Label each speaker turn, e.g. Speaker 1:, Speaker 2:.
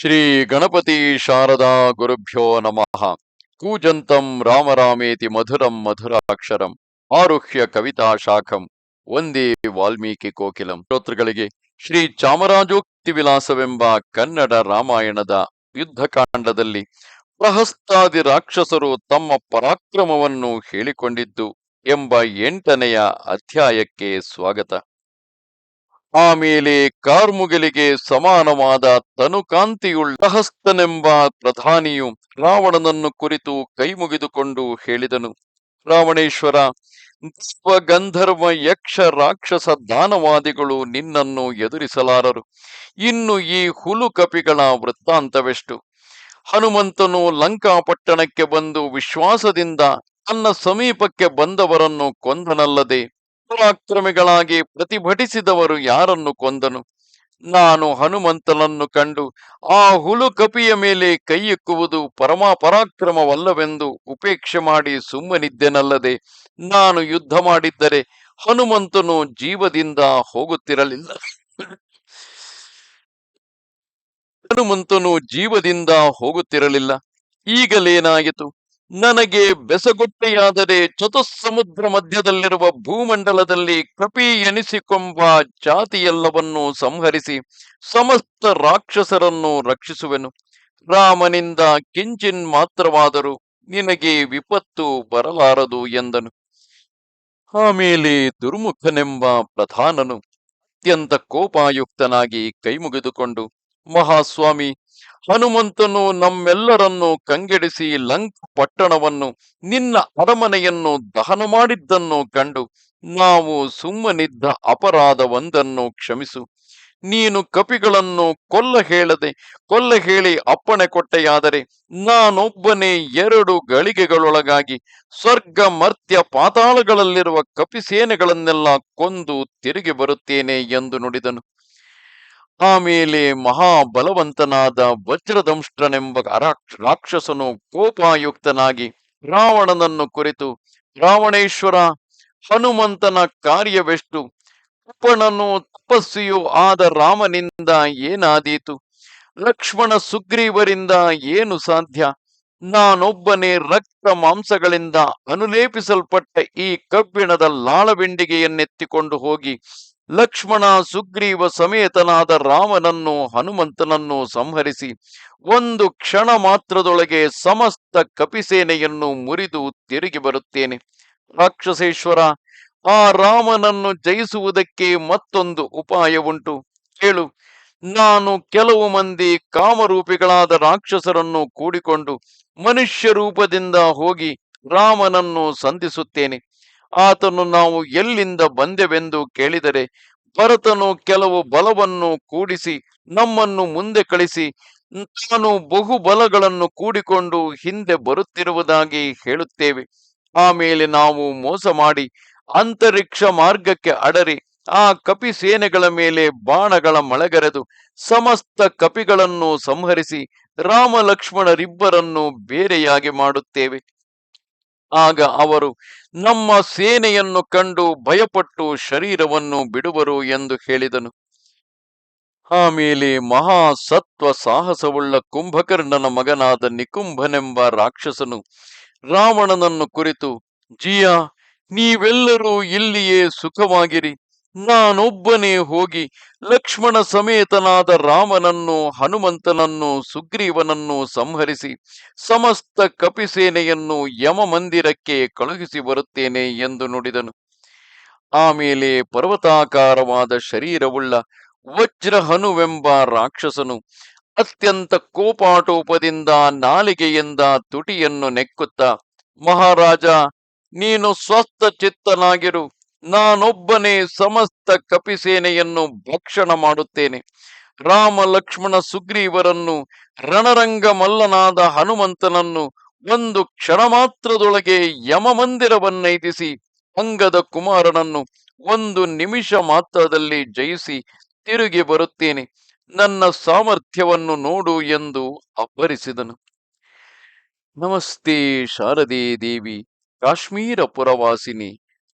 Speaker 1: ಶ್ರೀ ಗಣಪತಿ ಶಾರದಾ ಗುರುಭ್ಯೋ ನಮಃ. ಕೂಜಂತಂ ರಾಮರಾಮೇತಿ ಮಧುರಂ ಮಧುರಾಕ್ಷರಂ. ಆರುಹ್ಯ ಕವಿತಾ ಶಾಖಂ. ಒಂದೇ ವಾಲ್ಮೀಕಿ ಕೋಕಿಲಂ. ಶ್ರೋತೃಗಳಿಗೆ ಶ್ರೀ ಚಾಮರಾಜೋಕ್ತಿ ವಿಲಾಸವೆಂಬ ಕನ್ನಡ ರಾಮಾಯಣದ ಯುದ್ಧಕಾಂಡದಲ್ಲಿ ಪ್ರಹಸ್ತಾದಿ ರಾಕ್ಷಸರು ತಮ್ಮ ಪರಾಕ್ರಮವನ್ನು ಹೇಳಿಕೊಂಡಿದ್ದು ಎಂಬ ಎಂಟನೆಯ ಅಧ್ಯಾಯಕ್ಕೆ ಸ್ವಾಗತ. ಆಮೇಲೆ ಕಾರ್ಮುಗಲಿಗೆ ಸಮಾನವಾದ ತನುಕಾಂತಿಯುಳ್ಳ ಪ್ರಹಸ್ತನೆಂಬ ಪ್ರಧಾನಿಯು ರಾವಣನನ್ನು ಕುರಿತು ಕೈಮುಗಿದುಕೊಂಡು ಹೇಳಿದನು. ರಾವಣೇಶ್ವರ ಸ್ವಗಂಧರ್ವ ಗಂಧರ್ವ ಯಕ್ಷ ರಾಕ್ಷಸ ದಾನವಾದಿಗಳು ನಿನ್ನನ್ನು ಎದುರಿಸಲಾರರು. ಇನ್ನು ಈ ಹುಲು ಕಪಿಗಳ ವೃತ್ತಾಂತವೆಷ್ಟು? ಹನುಮಂತನು ಲಂಕಾಪಟ್ಟಣಕ್ಕೆ ಬಂದು ವಿಶ್ವಾಸದಿಂದ ತನ್ನ ಸಮೀಪಕ್ಕೆ ಬಂದವರನ್ನು ಕೊಂದನಲ್ಲದೆ ಪರಾಕ್ರಮಿಗಳಾಗಿ ಪ್ರತಿಭಟಿಸಿದವರು ಯಾರನ್ನು ಕೊಂದನು? ನಾನು ಹನುಮಂತನನ್ನು ಕಂಡು ಆ ಹುಲು ಕಪಿಯ ಮೇಲೆ ಕೈಯಿಕ್ಕುವುದು ಪರಮ ಪರಾಕ್ರಮವಲ್ಲವೆಂದು ಉಪೇಕ್ಷೆ ಮಾಡಿ ಸುಮ್ಮನಿದ್ದೆನಲ್ಲದೆ ನಾನು ಯುದ್ಧ ಮಾಡಿದ್ದರೆ ಹನುಮಂತನು ಜೀವದಿಂದ ಹೋಗುತ್ತಿರಲಿಲ್ಲ. ಹನುಮಂತನು ಜೀವದಿಂದ ಹೋಗುತ್ತಿರಲಿಲ್ಲ. ಈಗಲೇನಾಯಿತು? ನನಗೆ ಬೆಸಗುಟ್ಟೆಯಾದರೆ ಚತುಸ್ಸಮುದ್ರ ಮಧ್ಯದಲ್ಲಿರುವ ಭೂಮಂಡಲದಲ್ಲಿ ಕಪಿ ಎನಿಸಿಕೊಂಬ ಜಾತಿಯೆಲ್ಲವನ್ನೂ ಸಂಹರಿಸಿ ಸಮಸ್ತ ರಾಕ್ಷಸರನ್ನು ರಕ್ಷಿಸುವೆನು. ರಾಮನಿಂದ ಕಿಂಚಿನ್ ಮಾತ್ರವಾದರೂ ನಿನಗೆ ವಿಪತ್ತು ಬರಲಾರದು ಎಂದನು. ಆಮೇಲೆ ದುರ್ಮುಖನೆಂಬ ಪ್ರಧಾನನು ಅತ್ಯಂತ ಕೋಪಾಯುಕ್ತನಾಗಿ ಕೈಮುಗಿದುಕೊಂಡು, ಮಹಾಸ್ವಾಮಿ ಹನುಮಂತನು ನಮ್ಮೆಲ್ಲರನ್ನು ಕಂಗೆಡಿಸಿ ಲಂಕ ಪಟ್ಟಣವನ್ನು, ನಿನ್ನ ಅರಮನೆಯನ್ನು ದಹನ ಮಾಡಿದ್ದನ್ನು ಕಂಡು, ನಾವು ಸುಮ್ಮನಿದ್ದ ಅಪರಾಧವೊಂದನ್ನು ಕ್ಷಮಿಸು. ನೀನು ಕಪಿಗಳನ್ನು ಕೊಲ್ಲ ಹೇಳದೆ, ಕೊಲ್ಲ ಹೇಳಿ ಅಪ್ಪಣೆ ಕೊಟ್ಟೆಯಾದರೆ, ನಾನೊಬ್ಬನೇ ಎರಡು ಗಳಿಗೆಗಳೊಳಗಾಗಿ ಸ್ವರ್ಗ ಮರ್ತ್ಯ ಪಾತಾಳಗಳಲ್ಲಿರುವ ಕಪಿಸೇನೆಗಳನ್ನೆಲ್ಲ ಕೊಂದು ತಿರುಗಿ ಬರುತ್ತೇನೆ ಎಂದು ನುಡಿದನು. ಆಮೇಲೆ ಮಹಾಬಲವಂತನಾದ ವಜ್ರದಂಷ್ಟ್ರನೆಂಬ ರಾಕ್ಷಸನು ಕೋಪಾಯುಕ್ತನಾಗಿ ರಾವಣನನ್ನು ಕುರಿತು, ರಾವಣೇಶ್ವರ, ಹನುಮಂತನ ಕಾರ್ಯವೆಷ್ಟು? ಕುಪ್ಪಣನು ತಪಸ್ಸಿಯು ಆದ ರಾಮನಿಂದ ಏನಾದೀತು? ಲಕ್ಷ್ಮಣ ಸುಗ್ರೀವರಿಂದ ಏನು ಸಾಧ್ಯ? ನಾನೊಬ್ಬನೇ ರಕ್ತ ಮಾಂಸಗಳಿಂದ ಅನುಲೇಪಿಸಲ್ಪಟ್ಟ ಈ ಕಬ್ಬಿಣದ ಲಾಳವೆಂಡಿಗೆಯನ್ನೆತ್ತಿಕೊಂಡು ಹೋಗಿ ಲಕ್ಷ್ಮಣ ಸುಗ್ರೀವ ಸಮೇತನಾದ ರಾಮನನ್ನು ಹನುಮಂತನನ್ನು ಸಂಹರಿಸಿ ಒಂದು ಕ್ಷಣ ಮಾತ್ರದೊಳಗೆ ಸಮಸ್ತ ಕಪಿಸೇನೆಯನ್ನು ಮುರಿದು ತಿರುಗಿ ಬರುತ್ತೇನೆ. ರಾಕ್ಷಸೇಶ್ವರ, ಆ ರಾಮನನ್ನು ಜಯಿಸುವುದಕ್ಕೆ ಮತ್ತೊಂದು ಉಪಾಯ ಉಂಟು. ಹೇಳು ನಾನು ಕೆಲವು ಮಂದಿ ಕಾಮರೂಪಿಗಳಾದ ರಾಕ್ಷಸರನ್ನು ಕೂಡಿಕೊಂಡು ಮನುಷ್ಯ ರೂಪದಿಂದ ಹೋಗಿ ರಾಮನನ್ನು ಸಂಧಿಸುತ್ತೇನೆ. ಆತನು ನಾವು ಎಲ್ಲಿಂದ ಬಂದೆವೆಂದು ಕೇಳಿದರೆ ಭರತನು ಕೆಲವು ಬಲವನ್ನು ಕೂಡಿಸಿ ನಮ್ಮನ್ನು ಮುಂದೆ ಕಳಿಸಿ ತಾನು ಬಹು ಬಲಗಳನ್ನು ಕೂಡಿಕೊಂಡು ಹಿಂದೆ ಬರುತ್ತಿರುವುದಾಗಿ ಹೇಳುತ್ತೇವೆ. ಆಮೇಲೆ ನಾವು ಮೋಸ ಮಾಡಿ ಅಂತರಿಕ್ಷ ಮಾರ್ಗಕ್ಕೆ ಅಡರಿ, ಆ ಕಪಿ ಸೇನೆಗಳ ಮೇಲೆ ಬಾಣಗಳ ಮಳೆಗರೆದು ಸಮಸ್ತ ಕಪಿಗಳನ್ನು ಸಂಹರಿಸಿ ರಾಮ ಲಕ್ಷ್ಮಣರಿಬ್ಬರನ್ನು ಬೇರೆಯಾಗಿ ಮಾಡುತ್ತೇವೆ. ಆಗ ಅವರು, ನಮ್ಮ ಸೇನೆಯನ್ನು ಕಂಡು ಭಯಪಟ್ಟು ಶರೀರವನ್ನು ಬಿಡುವರು ಎಂದು ಹೇಳಿದನು. ಆಮೇಲೆ ಮಹಾ ಸತ್ವ ಸಾಹಸವುಳ್ಳ ಕುಂಭಕರ್ಣನ ಮಗನಾದ ನಿಕುಂಭನೆಂಬ ರಾಕ್ಷಸನು ರಾವಣನನ್ನು ಕುರಿತು, ಜಿಯ, ನೀವೆಲ್ಲರೂ ಇಲ್ಲಿಯೇ ಸುಖವಾಗಿರಿ. ನಾನೊಬ್ಬನೇ ಹೋಗಿ ಲಕ್ಷ್ಮಣ ಸಮೇತನಾದ ರಾಮನನ್ನು, ಹನುಮಂತನನ್ನು, ಸುಗ್ರೀವನನ್ನು ಸಂಹರಿಸಿ ಸಮಸ್ತ ಕಪಿಸೇನೆಯನ್ನು ಯಮ ಮಂದಿರಕ್ಕೆ ಕಳುಹಿಸಿ ಬರುತ್ತೇನೆ ಎಂದು ನುಡಿದನು. ಆಮೇಲೆ ಪರ್ವತಾಕಾರವಾದ ಶರೀರವುಳ್ಳ ವಜ್ರಹನುವೆಂಬ ರಾಕ್ಷಸನು ಅತ್ಯಂತ ಕೋಪಾಟೋಪದಿಂದ ನಾಲಿಗೆಯಿಂದ ತುಟಿಯನ್ನು ನೆಕ್ಕುತ್ತ, ಮಹಾರಾಜ, ನೀನು ಸ್ವಸ್ಥ ಚಿತ್ತನಾಗಿರು. ನಾನೊಬ್ಬನೇ ಸಮಸ್ತ ಕಪಿಸೇನೆಯನ್ನು ಭಕ್ಷಣ ಮಾಡುತ್ತೇನೆ. ರಾಮ, ಲಕ್ಷ್ಮಣ, ಸುಗ್ರೀವರನ್ನು, ರಣರಂಗ ಮಲ್ಲನಾದ ಹನುಮಂತನನ್ನು ಒಂದು ಕ್ಷಣ ಮಾತ್ರದೊಳಗೆ ಯಮ ಮಂದಿರವನ್ನೈತಿಸಿ ಅಂಗದ ಕುಮಾರನನ್ನು ಒಂದು ನಿಮಿಷ ಮಾತ್ರದಲ್ಲಿ ಜಯಿಸಿ ತಿರುಗಿ ಬರುತ್ತೇನೆ. ನನ್ನ ಸಾಮರ್ಥ್ಯವನ್ನು ನೋಡು ಎಂದು ಅಬ್ಬರಿಸಿದನು. ನಮಸ್ತೆ ಶಾರದೆ ದೇವಿ, ಕಾಶ್ಮೀರ ಪುರವಾಸಿನಿ.